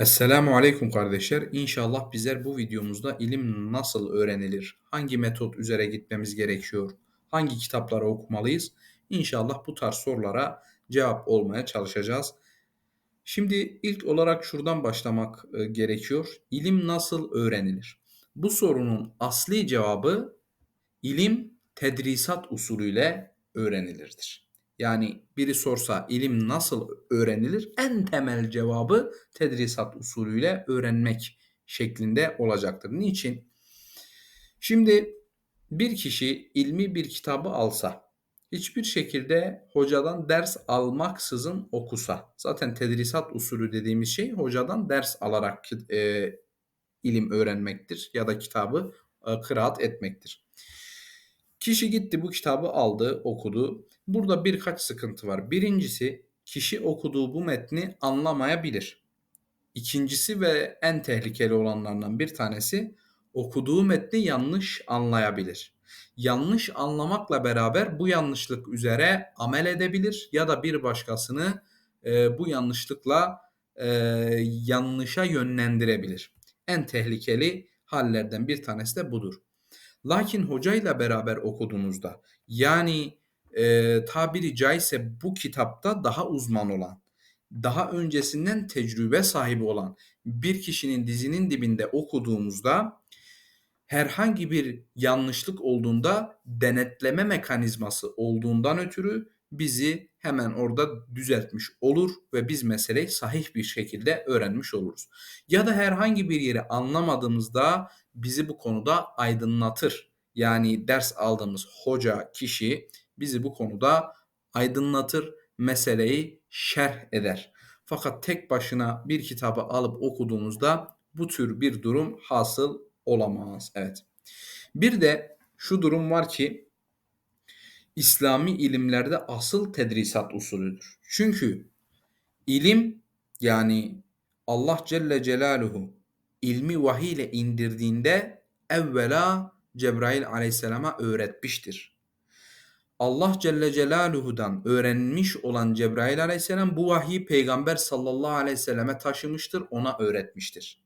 Esselamu Aleyküm kardeşler. İnşallah bizler bu videomuzda ilim nasıl öğrenilir, hangi metot üzere gitmemiz gerekiyor, hangi kitapları okumalıyız? İnşallah bu tarz sorulara cevap olmaya çalışacağız. Şimdi ilk olarak şuradan başlamak e, gerekiyor. İlim nasıl öğrenilir? Bu sorunun asli cevabı ilim tedrisat usulüyle öğrenilirdir. Yani biri sorsa ilim nasıl öğrenilir? En temel cevabı tedrisat usulüyle öğrenmek şeklinde olacaktır. Niçin? Şimdi bir kişi ilmi bir kitabı alsa, hiçbir şekilde hocadan ders almaksızın okusa, zaten tedrisat usulü dediğimiz şey hocadan ders alarak e, ilim öğrenmektir ya da kitabı e, kıraat etmektir. Kişi gitti bu kitabı aldı, okudu. Burada birkaç sıkıntı var. Birincisi kişi okuduğu bu metni anlamayabilir. İkincisi ve en tehlikeli olanlardan bir tanesi okuduğu metni yanlış anlayabilir. Yanlış anlamakla beraber bu yanlışlık üzere amel edebilir ya da bir başkasını e, bu yanlışlıkla e, yanlışa yönlendirebilir. En tehlikeli hallerden bir tanesi de budur. Lakin hocayla beraber okuduğunuzda yani e, tabiri caizse bu kitapta daha uzman olan, daha öncesinden tecrübe sahibi olan bir kişinin dizinin dibinde okuduğumuzda herhangi bir yanlışlık olduğunda denetleme mekanizması olduğundan ötürü bizi hemen orada düzeltmiş olur ve biz meseleyi sahih bir şekilde öğrenmiş oluruz. Ya da herhangi bir yeri anlamadığımızda bizi bu konuda aydınlatır. Yani ders aldığımız hoca, kişi bizi bu konuda aydınlatır, meseleyi şerh eder. Fakat tek başına bir kitabı alıp okuduğumuzda bu tür bir durum hasıl olamaz. Evet. Bir de şu durum var ki İslami ilimlerde asıl tedrisat usulüdür. Çünkü ilim yani Allah Celle Celaluhu ilmi vahiy ile indirdiğinde evvela Cebrail aleyhisselama öğretmiştir. Allah Celle Celaluhu'dan öğrenmiş olan Cebrail aleyhisselam bu vahiyi Peygamber sallallahu aleyhi ve selleme taşımıştır, ona öğretmiştir.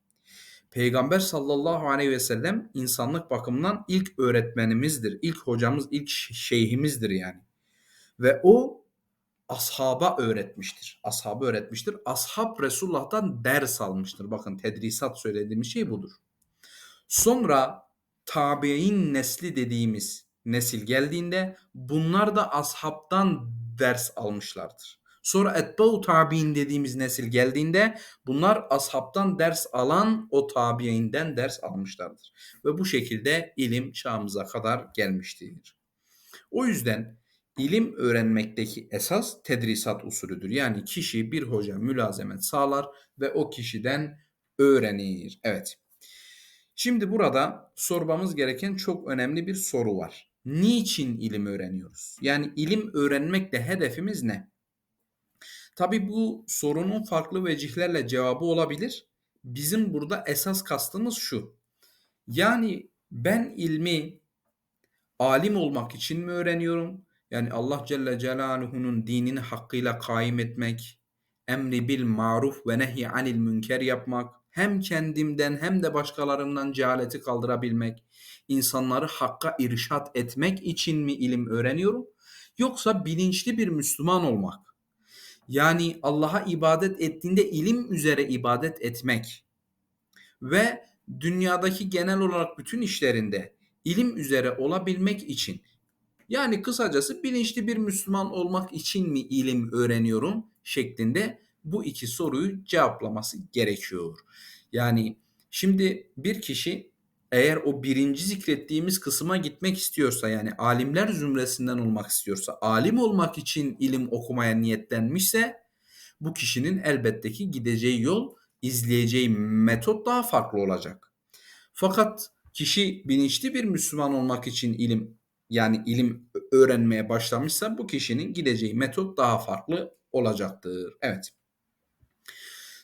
Peygamber sallallahu aleyhi ve sellem insanlık bakımından ilk öğretmenimizdir. ilk hocamız, ilk şeyhimizdir yani. Ve o ashaba öğretmiştir. Ashabı öğretmiştir. Ashab Resulullah'tan ders almıştır. Bakın tedrisat söylediğimiz şey budur. Sonra tabi'in nesli dediğimiz nesil geldiğinde bunlar da ashabtan ders almışlardır. Sonra etbau tabi'in dediğimiz nesil geldiğinde bunlar ashabtan ders alan o tabi'inden ders almışlardır. Ve bu şekilde ilim çağımıza kadar gelmiştir. O yüzden ilim öğrenmekteki esas tedrisat usulüdür. Yani kişi bir hoca mülazemet sağlar ve o kişiden öğrenir. Evet. Şimdi burada sormamız gereken çok önemli bir soru var. Niçin ilim öğreniyoruz? Yani ilim öğrenmekle hedefimiz ne? Tabi bu sorunun farklı vecihlerle cevabı olabilir. Bizim burada esas kastımız şu. Yani ben ilmi alim olmak için mi öğreniyorum? Yani Allah Celle Celaluhu'nun dinini hakkıyla kaim etmek, emri bil maruf ve nehy anil münker yapmak, hem kendimden hem de başkalarından cehaleti kaldırabilmek, insanları hakka irşat etmek için mi ilim öğreniyorum? Yoksa bilinçli bir Müslüman olmak, yani Allah'a ibadet ettiğinde ilim üzere ibadet etmek ve dünyadaki genel olarak bütün işlerinde ilim üzere olabilmek için yani kısacası bilinçli bir Müslüman olmak için mi ilim öğreniyorum şeklinde bu iki soruyu cevaplaması gerekiyor. Yani şimdi bir kişi eğer o birinci zikrettiğimiz kısma gitmek istiyorsa yani alimler zümresinden olmak istiyorsa, alim olmak için ilim okumaya niyetlenmişse bu kişinin elbette ki gideceği yol, izleyeceği metot daha farklı olacak. Fakat kişi bilinçli bir Müslüman olmak için ilim yani ilim öğrenmeye başlamışsa bu kişinin gideceği metot daha farklı olacaktır. Evet.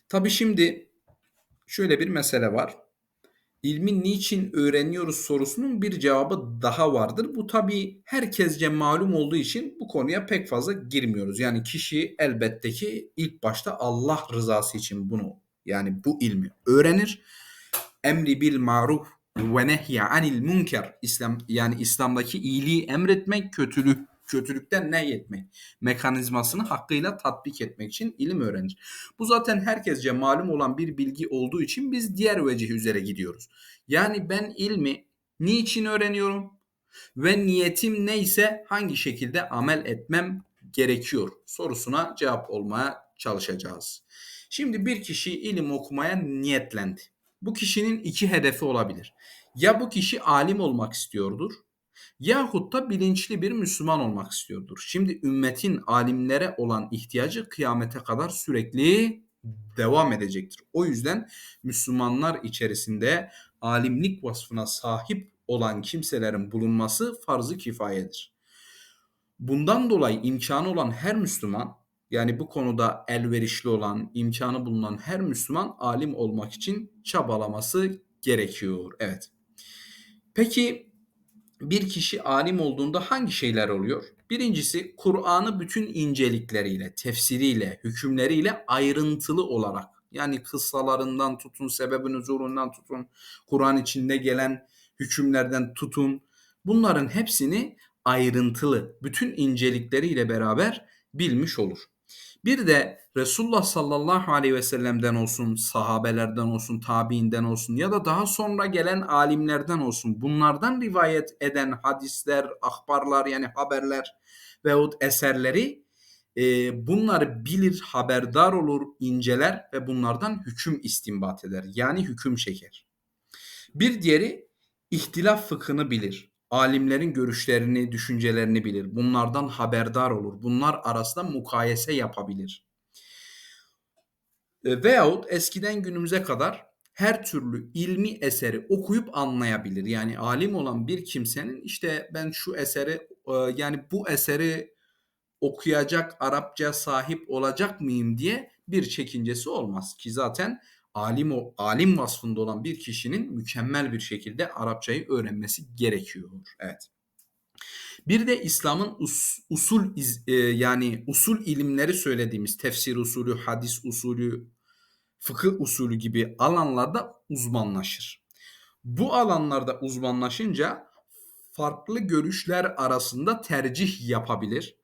Tabi şimdi şöyle bir mesele var. İlmi niçin öğreniyoruz sorusunun bir cevabı daha vardır. Bu tabi herkesce malum olduğu için bu konuya pek fazla girmiyoruz. Yani kişi elbette ki ilk başta Allah rızası için bunu Yani bu ilmi öğrenir. Emri bil maruf ve nehye anil münker. İslam yani İslam'daki iyiliği emretmek, kötülük kötülükten nehyetmek mekanizmasını hakkıyla tatbik etmek için ilim öğrenir. Bu zaten herkesce malum olan bir bilgi olduğu için biz diğer vecih üzere gidiyoruz. Yani ben ilmi niçin öğreniyorum? Ve niyetim neyse hangi şekilde amel etmem gerekiyor sorusuna cevap olmaya çalışacağız. Şimdi bir kişi ilim okumaya niyetlendi. Bu kişinin iki hedefi olabilir. Ya bu kişi alim olmak istiyordur yahut da bilinçli bir Müslüman olmak istiyordur. Şimdi ümmetin alimlere olan ihtiyacı kıyamete kadar sürekli devam edecektir. O yüzden Müslümanlar içerisinde alimlik vasfına sahip olan kimselerin bulunması farz-ı kifayedir. Bundan dolayı imkanı olan her Müslüman yani bu konuda elverişli olan, imkanı bulunan her Müslüman alim olmak için çabalaması gerekiyor. Evet. Peki bir kişi alim olduğunda hangi şeyler oluyor? Birincisi Kur'an'ı bütün incelikleriyle, tefsiriyle, hükümleriyle ayrıntılı olarak yani kıssalarından tutun, sebebin huzurundan tutun, Kur'an içinde gelen hükümlerden tutun. Bunların hepsini ayrıntılı, bütün incelikleriyle beraber bilmiş olur. Bir de Resulullah sallallahu aleyhi ve sellem'den olsun, sahabelerden olsun, tabiinden olsun ya da daha sonra gelen alimlerden olsun bunlardan rivayet eden hadisler, ahbarlar yani haberler veyahut eserleri e, bunları bilir, haberdar olur, inceler ve bunlardan hüküm istinbat eder. Yani hüküm çeker. Bir diğeri ihtilaf fıkhını bilir. Alimlerin görüşlerini, düşüncelerini bilir. Bunlardan haberdar olur. Bunlar arasında mukayese yapabilir. E, veyahut eskiden günümüze kadar her türlü ilmi eseri okuyup anlayabilir. Yani alim olan bir kimsenin işte ben şu eseri e, yani bu eseri okuyacak Arapça sahip olacak mıyım diye bir çekincesi olmaz ki zaten alim o alim vasfında olan bir kişinin mükemmel bir şekilde Arapçayı öğrenmesi gerekiyor. Evet. Bir de İslam'ın us, usul e, yani usul ilimleri söylediğimiz tefsir usulü, hadis usulü, fıkıh usulü gibi alanlarda uzmanlaşır. Bu alanlarda uzmanlaşınca farklı görüşler arasında tercih yapabilir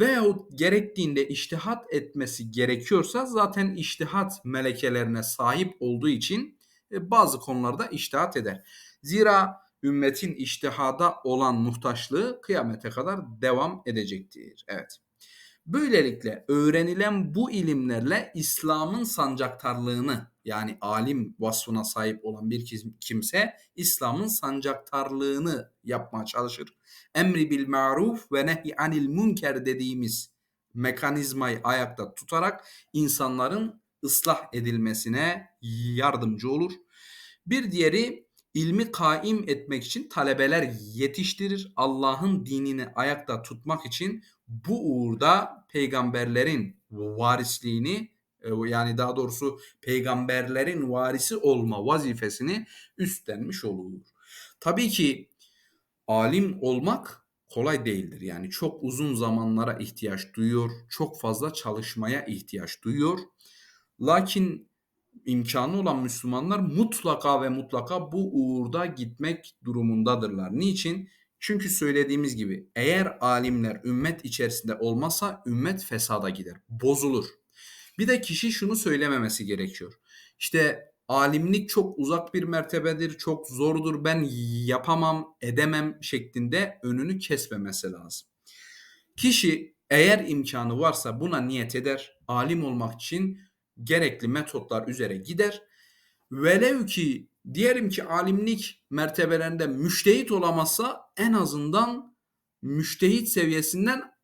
veyahut gerektiğinde iştihat etmesi gerekiyorsa zaten iştihat melekelerine sahip olduğu için e, bazı konularda iştihat eder. Zira ümmetin iştihada olan muhtaçlığı kıyamete kadar devam edecektir. Evet. Böylelikle öğrenilen bu ilimlerle İslam'ın sancaktarlığını yani alim vasfına sahip olan bir kimse İslam'ın sancaktarlığını yapmaya çalışır. Emri bil maruf ve nehy anil münker dediğimiz mekanizmayı ayakta tutarak insanların ıslah edilmesine yardımcı olur. Bir diğeri ilmi kaim etmek için talebeler yetiştirir. Allah'ın dinini ayakta tutmak için bu uğurda peygamberlerin varisliğini e, yani daha doğrusu peygamberlerin varisi olma vazifesini üstlenmiş olur. Tabii ki alim olmak kolay değildir. Yani çok uzun zamanlara ihtiyaç duyuyor, çok fazla çalışmaya ihtiyaç duyuyor. Lakin imkanı olan Müslümanlar mutlaka ve mutlaka bu uğurda gitmek durumundadırlar. Niçin? Çünkü söylediğimiz gibi eğer alimler ümmet içerisinde olmasa ümmet fesada gider, bozulur. Bir de kişi şunu söylememesi gerekiyor. İşte alimlik çok uzak bir mertebedir, çok zordur, ben yapamam, edemem şeklinde önünü kesmemesi lazım. Kişi eğer imkanı varsa buna niyet eder, alim olmak için gerekli metotlar üzere gider. Velev ki diyelim ki alimlik mertebelerinde müştehit olamazsa en azından müştehit seviyesinden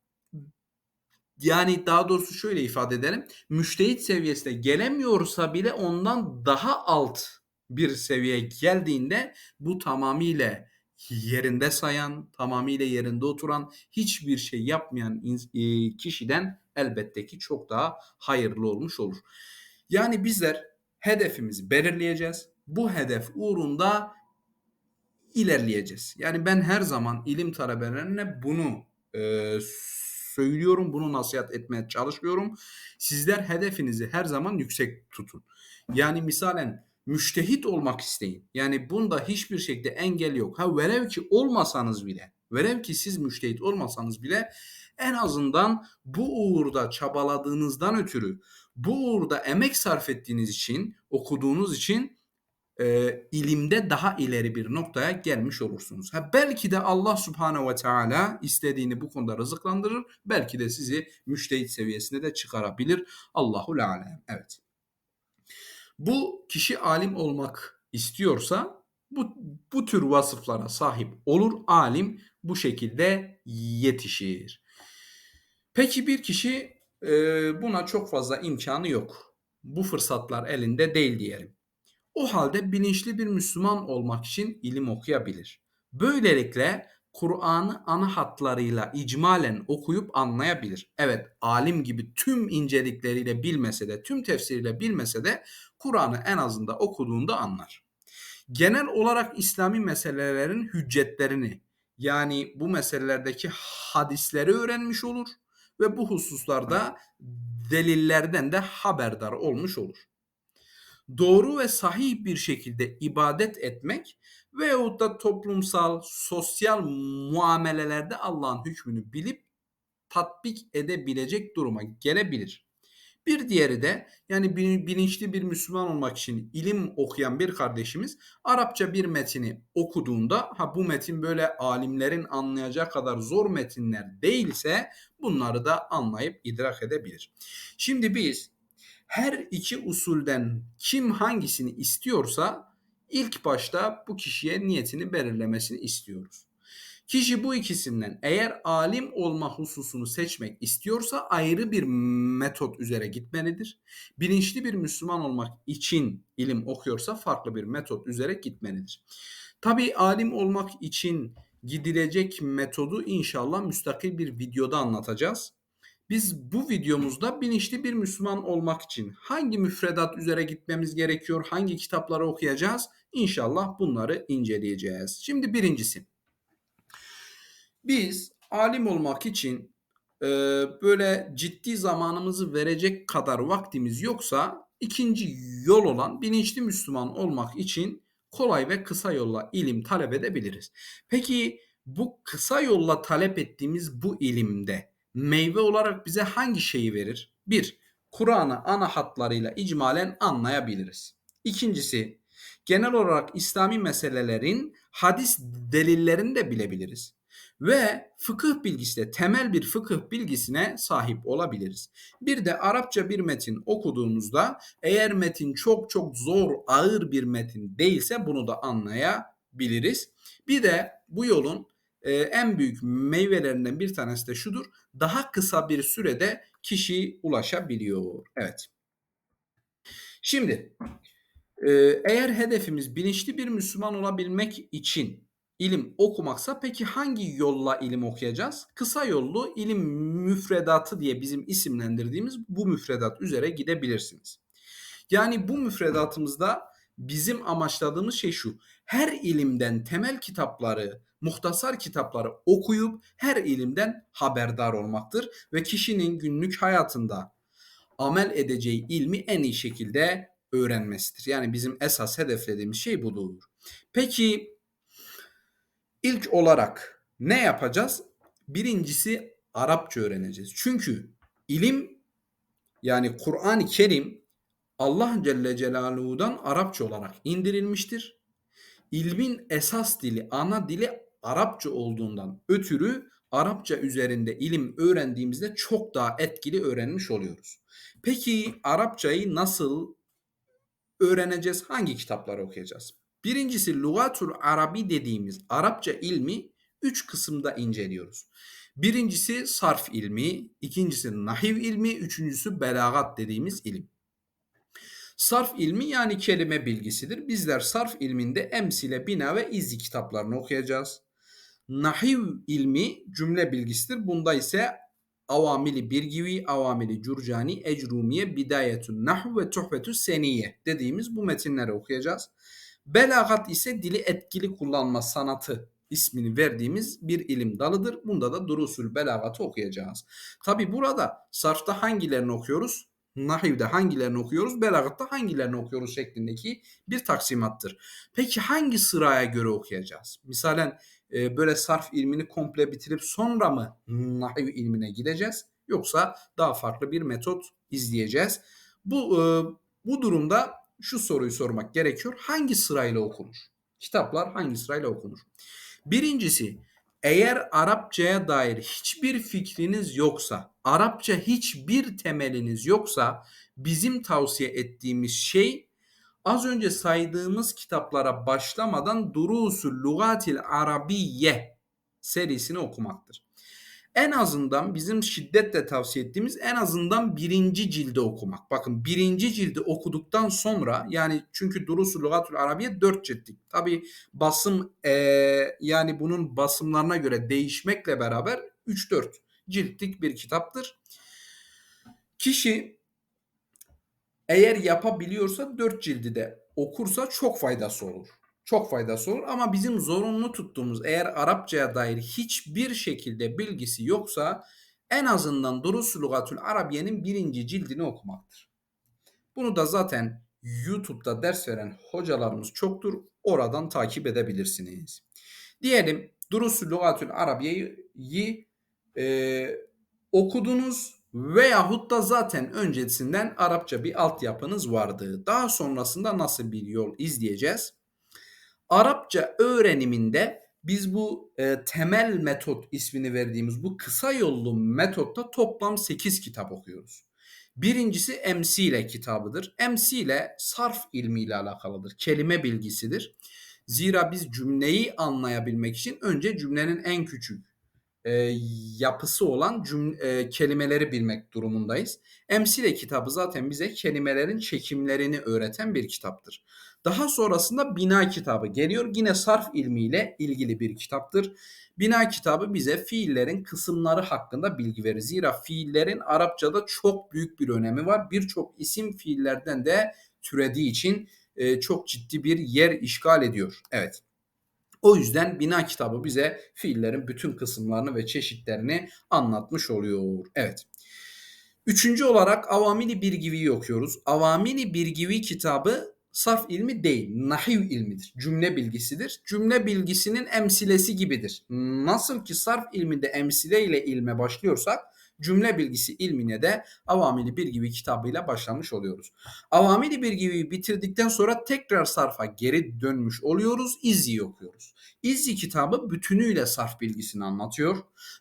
yani daha doğrusu şöyle ifade edelim. Müştehit seviyesine gelemiyorsa bile ondan daha alt bir seviyeye geldiğinde bu tamamıyla yerinde sayan, tamamıyla yerinde oturan, hiçbir şey yapmayan e, kişiden elbette ki çok daha hayırlı olmuş olur. Yani bizler hedefimizi belirleyeceğiz. Bu hedef uğrunda ilerleyeceğiz. Yani ben her zaman ilim talebelerine bunu e, söylüyorum. Bunu nasihat etmeye çalışıyorum. Sizler hedefinizi her zaman yüksek tutun. Yani misalen müştehit olmak isteyin. Yani bunda hiçbir şekilde engel yok. Ha velev ki olmasanız bile, velev ki siz müştehit olmasanız bile en azından bu uğurda çabaladığınızdan ötürü, bu uğurda emek sarf ettiğiniz için, okuduğunuz için e, ilimde daha ileri bir noktaya gelmiş olursunuz. Ha, belki de Allah Subhanahu ve Teala istediğini bu konuda rızıklandırır. Belki de sizi müştehit seviyesine de çıkarabilir. Allahu alem. Evet. Bu kişi alim olmak istiyorsa bu, bu tür vasıflara sahip olur. Alim bu şekilde yetişir. Peki bir kişi e, buna çok fazla imkanı yok. Bu fırsatlar elinde değil diyelim. O halde bilinçli bir Müslüman olmak için ilim okuyabilir. Böylelikle Kur'an'ı ana hatlarıyla icmalen okuyup anlayabilir. Evet alim gibi tüm incelikleriyle bilmese de tüm tefsiriyle bilmese de Kur'an'ı en azından okuduğunda anlar. Genel olarak İslami meselelerin hüccetlerini yani bu meselelerdeki hadisleri öğrenmiş olur ve bu hususlarda delillerden de haberdar olmuş olur doğru ve sahih bir şekilde ibadet etmek veyahut da toplumsal, sosyal muamelelerde Allah'ın hükmünü bilip tatbik edebilecek duruma gelebilir. Bir diğeri de yani bilinçli bir Müslüman olmak için ilim okuyan bir kardeşimiz Arapça bir metini okuduğunda ha bu metin böyle alimlerin anlayacağı kadar zor metinler değilse bunları da anlayıp idrak edebilir. Şimdi biz her iki usulden kim hangisini istiyorsa ilk başta bu kişiye niyetini belirlemesini istiyoruz. Kişi bu ikisinden eğer alim olma hususunu seçmek istiyorsa ayrı bir metot üzere gitmelidir. Bilinçli bir Müslüman olmak için ilim okuyorsa farklı bir metot üzere gitmelidir. Tabi alim olmak için gidilecek metodu inşallah müstakil bir videoda anlatacağız. Biz bu videomuzda bilinçli bir Müslüman olmak için hangi müfredat üzere gitmemiz gerekiyor, hangi kitapları okuyacağız? İnşallah bunları inceleyeceğiz. Şimdi birincisi. Biz alim olmak için e, böyle ciddi zamanımızı verecek kadar vaktimiz yoksa ikinci yol olan bilinçli Müslüman olmak için kolay ve kısa yolla ilim talep edebiliriz. Peki bu kısa yolla talep ettiğimiz bu ilimde meyve olarak bize hangi şeyi verir? Bir, Kur'an'ı ana hatlarıyla icmalen anlayabiliriz. İkincisi, genel olarak İslami meselelerin hadis delillerini de bilebiliriz. Ve fıkıh bilgisi de temel bir fıkıh bilgisine sahip olabiliriz. Bir de Arapça bir metin okuduğumuzda eğer metin çok çok zor, ağır bir metin değilse bunu da anlayabiliriz. Bir de bu yolun e, en büyük meyvelerinden bir tanesi de şudur. Daha kısa bir sürede kişi ulaşabiliyor. Evet. Şimdi e, eğer hedefimiz bilinçli bir Müslüman olabilmek için ilim okumaksa peki hangi yolla ilim okuyacağız? Kısa yollu ilim müfredatı diye bizim isimlendirdiğimiz bu müfredat üzere gidebilirsiniz. Yani bu müfredatımızda bizim amaçladığımız şey şu. Her ilimden temel kitapları, muhtasar kitapları okuyup her ilimden haberdar olmaktır ve kişinin günlük hayatında amel edeceği ilmi en iyi şekilde öğrenmesidir. Yani bizim esas hedeflediğimiz şey budur. Peki ilk olarak ne yapacağız? Birincisi Arapça öğreneceğiz. Çünkü ilim yani Kur'an-ı Kerim Allah Celle Celaluhu'dan Arapça olarak indirilmiştir. İlmin esas dili, ana dili Arapça olduğundan ötürü Arapça üzerinde ilim öğrendiğimizde çok daha etkili öğrenmiş oluyoruz. Peki Arapçayı nasıl öğreneceğiz? Hangi kitapları okuyacağız? Birincisi Lugatul Arabi dediğimiz Arapça ilmi üç kısımda inceliyoruz. Birincisi sarf ilmi, ikincisi nahiv ilmi, üçüncüsü belagat dediğimiz ilim. Sarf ilmi yani kelime bilgisidir. Bizler sarf ilminde emsile, bina ve izzi kitaplarını okuyacağız. Nahiv ilmi cümle bilgisidir. Bunda ise Avamili Birgivi, Avamili Curcani, Ecrumiye, Bidayetün Nahv ve Tuhfetü Seniye dediğimiz bu metinleri okuyacağız. Belagat ise dili etkili kullanma sanatı ismini verdiğimiz bir ilim dalıdır. Bunda da durusul belagatı okuyacağız. Tabi burada sarfta hangilerini okuyoruz? Nahivde hangilerini okuyoruz? Belagatta hangilerini okuyoruz şeklindeki bir taksimattır. Peki hangi sıraya göre okuyacağız? Misalen e, böyle sarf ilmini komple bitirip sonra mı nahiv ilmine gideceğiz? Yoksa daha farklı bir metot izleyeceğiz. Bu e, bu durumda şu soruyu sormak gerekiyor. Hangi sırayla okunur? Kitaplar hangi sırayla okunur? Birincisi eğer Arapçaya dair hiçbir fikriniz yoksa, Arapça hiçbir temeliniz yoksa bizim tavsiye ettiğimiz şey az önce saydığımız kitaplara başlamadan Durusul Lugatil Arabiye serisini okumaktır en azından bizim şiddetle tavsiye ettiğimiz en azından birinci cildi okumak. Bakın birinci cildi okuduktan sonra yani çünkü Durusu Lugatul Arabiye dört ciltlik. Tabi basım e, yani bunun basımlarına göre değişmekle beraber 3-4 ciltlik bir kitaptır. Kişi eğer yapabiliyorsa dört cildi de okursa çok faydası olur çok faydası olur ama bizim zorunlu tuttuğumuz eğer Arapçaya dair hiçbir şekilde bilgisi yoksa en azından Durus Lugatül Arabiye'nin birinci cildini okumaktır. Bunu da zaten YouTube'da ders veren hocalarımız çoktur. Oradan takip edebilirsiniz. Diyelim Durus Lugatül Arabiye'yi e, okudunuz veyahut da zaten öncesinden Arapça bir altyapınız vardı. Daha sonrasında nasıl bir yol izleyeceğiz? Arapça öğreniminde biz bu e, temel metot ismini verdiğimiz bu kısa yollu metotta toplam 8 kitap okuyoruz. Birincisi emsile kitabıdır. Emsile sarf ilmiyle alakalıdır. Kelime bilgisidir. Zira biz cümleyi anlayabilmek için önce cümlenin en küçük e, yapısı olan cümle, e, kelimeleri bilmek durumundayız. Emsile kitabı zaten bize kelimelerin çekimlerini öğreten bir kitaptır. Daha sonrasında bina kitabı geliyor. Yine sarf ilmiyle ilgili bir kitaptır. Bina kitabı bize fiillerin kısımları hakkında bilgi verir. Zira fiillerin Arapçada çok büyük bir önemi var. Birçok isim fiillerden de türediği için e, çok ciddi bir yer işgal ediyor. Evet. O yüzden bina kitabı bize fiillerin bütün kısımlarını ve çeşitlerini anlatmış oluyor. Evet. Üçüncü olarak Avamili Birgivi'yi okuyoruz. Avamili Birgivi kitabı sarf ilmi değil, nahiv ilmidir. Cümle bilgisidir. Cümle bilgisinin emsilesi gibidir. Nasıl ki sarf ilminde emsile ile ilme başlıyorsak cümle bilgisi ilmine de Avamili bir gibi kitabıyla başlamış oluyoruz. Avamili bir gibi bitirdikten sonra tekrar sarfa geri dönmüş oluyoruz. İzzi okuyoruz. İzzi kitabı bütünüyle sarf bilgisini anlatıyor.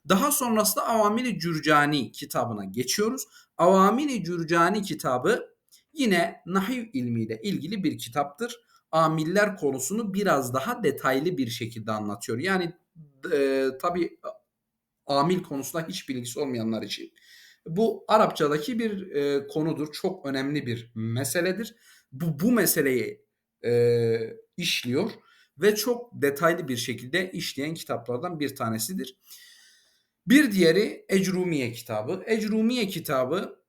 Daha sonrasında Avamili Cürcani kitabına geçiyoruz. Avamili Cürcani kitabı yine nahiv ilmiyle ilgili bir kitaptır. Amiller konusunu biraz daha detaylı bir şekilde anlatıyor. Yani e, tabi amil konusunda hiç bilgisi olmayanlar için. Bu Arapçadaki bir e, konudur. Çok önemli bir meseledir. Bu, bu meseleyi e, işliyor ve çok detaylı bir şekilde işleyen kitaplardan bir tanesidir. Bir diğeri Ecrumiye kitabı. Ecrumiye kitabı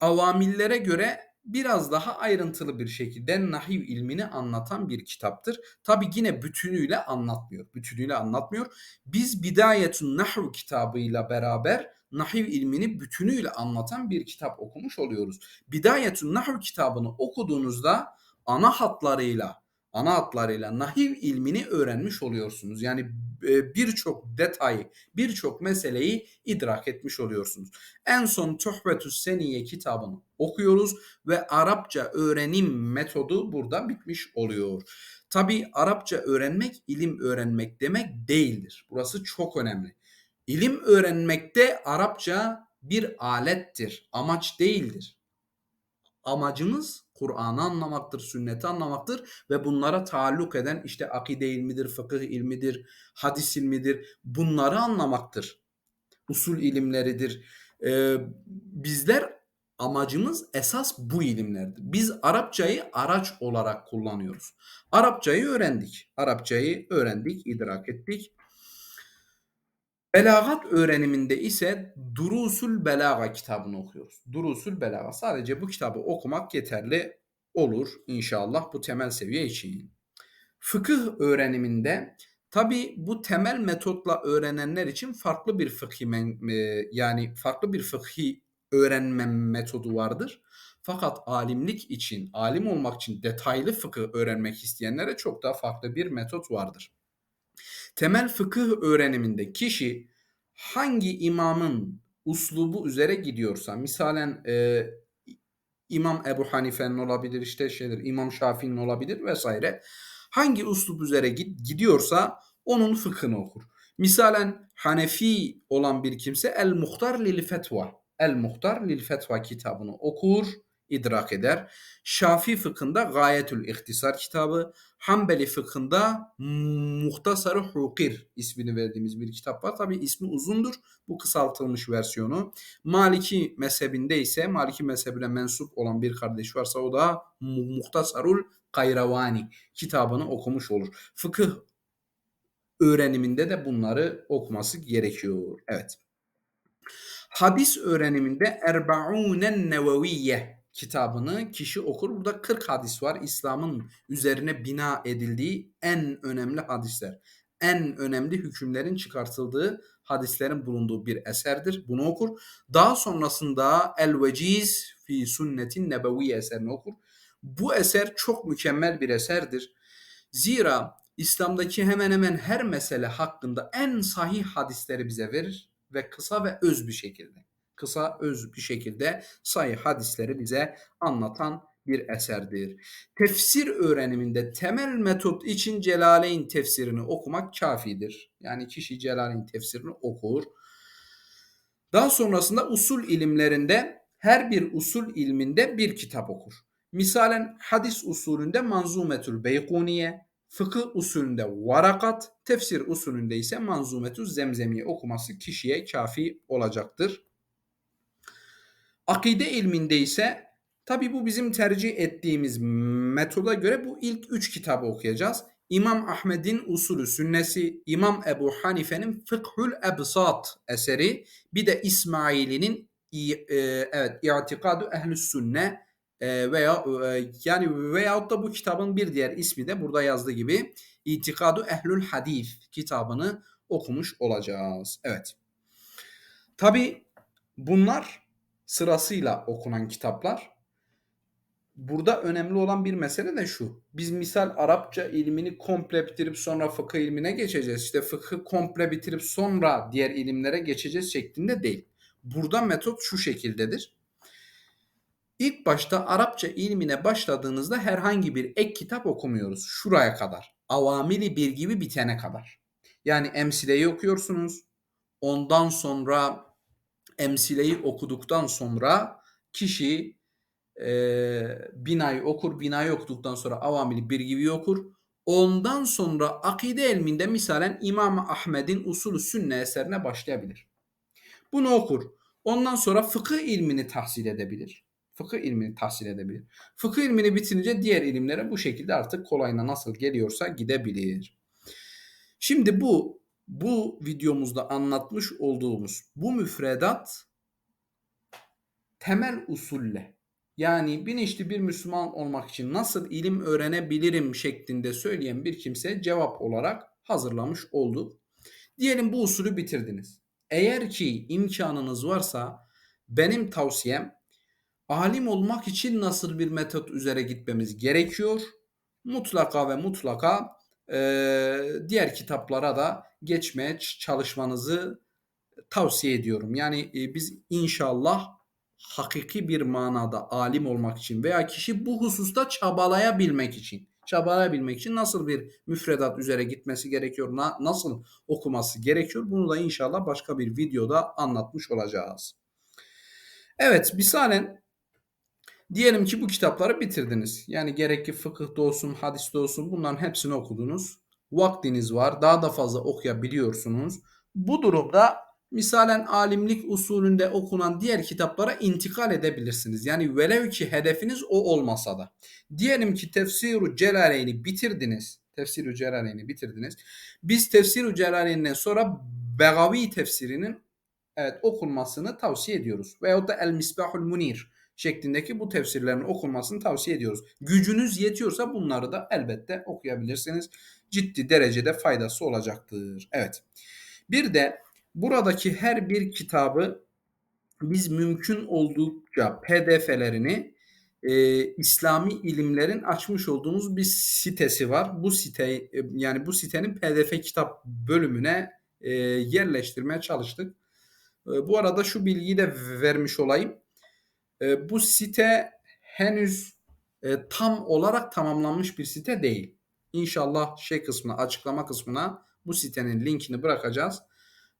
avamillere göre biraz daha ayrıntılı bir şekilde nahiv ilmini anlatan bir kitaptır. Tabi yine bütünüyle anlatmıyor. Bütünüyle anlatmıyor. Biz Bidayetun Nahv kitabıyla beraber nahiv ilmini bütünüyle anlatan bir kitap okumuş oluyoruz. Bidayetun Nahv kitabını okuduğunuzda ana hatlarıyla ana hatlarıyla nahiv ilmini öğrenmiş oluyorsunuz. Yani e, birçok detayı, birçok meseleyi idrak etmiş oluyorsunuz. En son Tuhbetü's Seniye kitabını okuyoruz ve Arapça öğrenim metodu burada bitmiş oluyor. Tabi Arapça öğrenmek ilim öğrenmek demek değildir. Burası çok önemli. İlim öğrenmekte Arapça bir alettir, amaç değildir. Amacımız Kur'an'ı anlamaktır, sünneti anlamaktır ve bunlara taalluk eden işte akide ilmidir, fıkıh ilmidir, hadis ilmidir bunları anlamaktır. Usul ilimleridir. Ee, bizler amacımız esas bu ilimlerdir. Biz Arapçayı araç olarak kullanıyoruz. Arapçayı öğrendik. Arapçayı öğrendik, idrak ettik. Belagat öğreniminde ise Durusul Belaga kitabını okuyoruz. Durusul Belaga. Sadece bu kitabı okumak yeterli olur inşallah bu temel seviye için. Fıkıh öğreniminde Tabii bu temel metotla öğrenenler için farklı bir fıkhi e, yani farklı bir fıkhi öğrenme metodu vardır. Fakat alimlik için, alim olmak için detaylı fıkıh öğrenmek isteyenlere çok daha farklı bir metot vardır. Temel fıkıh öğreniminde kişi hangi imamın uslubu üzere gidiyorsa, misalen e, İmam Ebu Hanife'nin olabilir, işte şeydir, İmam Şafii'nin olabilir vesaire. Hangi uslup üzere gidiyorsa onun fıkhını okur. Misalen Hanefi olan bir kimse El Muhtar lil Fetva, El Muhtar lil Fetva kitabını okur idrak eder. Şafi fıkhında Gayetül İhtisar kitabı, Hanbeli fıkhında Muhtasarı Hukir ismini verdiğimiz bir kitap var. Tabi ismi uzundur. Bu kısaltılmış versiyonu. Maliki mezhebinde ise Maliki mezhebine mensup olan bir kardeş varsa o da Muhtasarul Kayravani kitabını okumuş olur. Fıkıh öğreniminde de bunları okuması gerekiyor. Evet. Hadis öğreniminde Erbaunen Neveviye kitabını kişi okur. Burada 40 hadis var. İslam'ın üzerine bina edildiği en önemli hadisler. En önemli hükümlerin çıkartıldığı hadislerin bulunduğu bir eserdir. Bunu okur. Daha sonrasında El Veciz fi Sünnetin Nebevi eserini okur. Bu eser çok mükemmel bir eserdir. Zira İslam'daki hemen hemen her mesele hakkında en sahih hadisleri bize verir ve kısa ve öz bir şekilde kısa öz bir şekilde sayı hadisleri bize anlatan bir eserdir. Tefsir öğreniminde temel metot için Celaleyn tefsirini okumak kafidir. Yani kişi Celaleyn tefsirini okur. Daha sonrasında usul ilimlerinde her bir usul ilminde bir kitap okur. Misalen hadis usulünde Manzumetül Beykuniye, fıkıh usulünde Varakat, tefsir usulünde ise Manzumetül Zemzemiye okuması kişiye kafi olacaktır. Akide ilminde ise tabi bu bizim tercih ettiğimiz metoda göre bu ilk üç kitabı okuyacağız. İmam Ahmed'in Usulü Sünnesi, İmam Ebu Hanife'nin Fıkhül Ebsat eseri, bir de İsmaili'nin e, evet İtikadu Ehlü Sünne e, veya e, yani veyahut da bu kitabın bir diğer ismi de burada yazdığı gibi İtikadu Ehlül Hadis kitabını okumuş olacağız. Evet. Tabi bunlar sırasıyla okunan kitaplar. Burada önemli olan bir mesele de şu. Biz misal Arapça ilmini komple bitirip sonra fıkıh ilmine geçeceğiz. İşte fıkı komple bitirip sonra diğer ilimlere geçeceğiz şeklinde değil. Burada metot şu şekildedir. İlk başta Arapça ilmine başladığınızda herhangi bir ek kitap okumuyoruz. Şuraya kadar. Avamili bir gibi bitene kadar. Yani emsileyi okuyorsunuz. Ondan sonra emsileyi okuduktan sonra kişi e, binayı okur. Binayı okuduktan sonra avamili bir gibi okur. Ondan sonra akide ilminde misalen İmam Ahmed'in usulü sünne eserine başlayabilir. Bunu okur. Ondan sonra fıkıh ilmini tahsil edebilir. Fıkıh ilmini tahsil edebilir. Fıkıh ilmini bitirince diğer ilimlere bu şekilde artık kolayına nasıl geliyorsa gidebilir. Şimdi bu bu videomuzda anlatmış olduğumuz bu müfredat temel usulle yani bilinçli bir Müslüman olmak için nasıl ilim öğrenebilirim şeklinde söyleyen bir kimse cevap olarak hazırlamış oldu. Diyelim bu usulü bitirdiniz. Eğer ki imkanınız varsa benim tavsiyem alim olmak için nasıl bir metot üzere gitmemiz gerekiyor? Mutlaka ve mutlaka diğer kitaplara da geçmeye çalışmanızı tavsiye ediyorum. Yani e, biz inşallah hakiki bir manada alim olmak için veya kişi bu hususta çabalayabilmek için çabalayabilmek için nasıl bir müfredat üzere gitmesi gerekiyor, na, nasıl okuması gerekiyor bunu da inşallah başka bir videoda anlatmış olacağız. Evet, misalen Diyelim ki bu kitapları bitirdiniz. Yani gerek ki fıkıhta olsun, hadiste olsun bunların hepsini okudunuz. Vaktiniz var. Daha da fazla okuyabiliyorsunuz. Bu durumda misalen alimlik usulünde okunan diğer kitaplara intikal edebilirsiniz. Yani velev ki hedefiniz o olmasa da. Diyelim ki Tefsir-u Celaleyn'i bitirdiniz. Tefsir-u Celaleyn'i bitirdiniz. Biz Tefsir-u Celaleyn'den sonra Begavi tefsirinin evet okunmasını tavsiye ediyoruz. Veyahut da El Misbahul Munir şeklindeki bu tefsirlerin okunmasını tavsiye ediyoruz. Gücünüz yetiyorsa bunları da elbette okuyabilirsiniz. Ciddi derecede faydası olacaktır. Evet. Bir de buradaki her bir kitabı biz mümkün oldukça PDF'lerini e, İslami ilimlerin açmış olduğumuz bir sitesi var. Bu site e, yani bu sitenin PDF kitap bölümüne e, yerleştirmeye çalıştık. E, bu arada şu bilgiyi de vermiş olayım. E, bu site henüz e, tam olarak tamamlanmış bir site değil. İnşallah şey kısmına, açıklama kısmına bu sitenin linkini bırakacağız.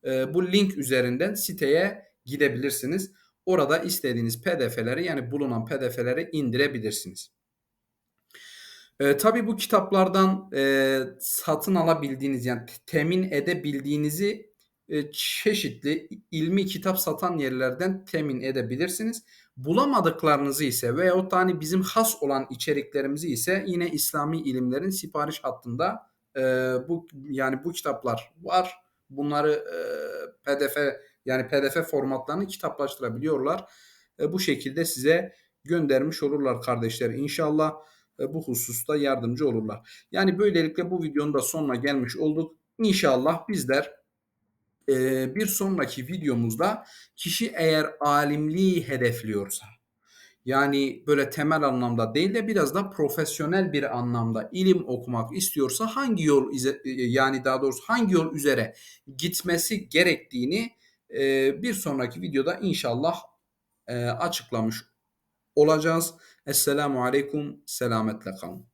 E, bu link üzerinden siteye gidebilirsiniz. Orada istediğiniz PDF'leri yani bulunan PDF'leri indirebilirsiniz. E, tabii bu kitaplardan e, satın alabildiğiniz yani temin edebildiğinizi e, çeşitli ilmi kitap satan yerlerden temin edebilirsiniz. Bulamadıklarınızı ise veyahut da hani bizim has olan içeriklerimizi ise yine İslami ilimlerin sipariş hattında e, bu yani bu kitaplar var. Bunları e, PDF yani PDF formatlarını kitaplaştırabiliyorlar. E, bu şekilde size göndermiş olurlar kardeşler. İnşallah e, bu hususta yardımcı olurlar. Yani böylelikle bu videonun da sonuna gelmiş olduk. İnşallah bizler e, bir sonraki videomuzda kişi eğer alimliği hedefliyorsa yani böyle temel anlamda değil de biraz da profesyonel bir anlamda ilim okumak istiyorsa hangi yol yani daha doğrusu hangi yol üzere gitmesi gerektiğini bir sonraki videoda inşallah açıklamış olacağız. Esselamu Aleyküm. Selametle kalın.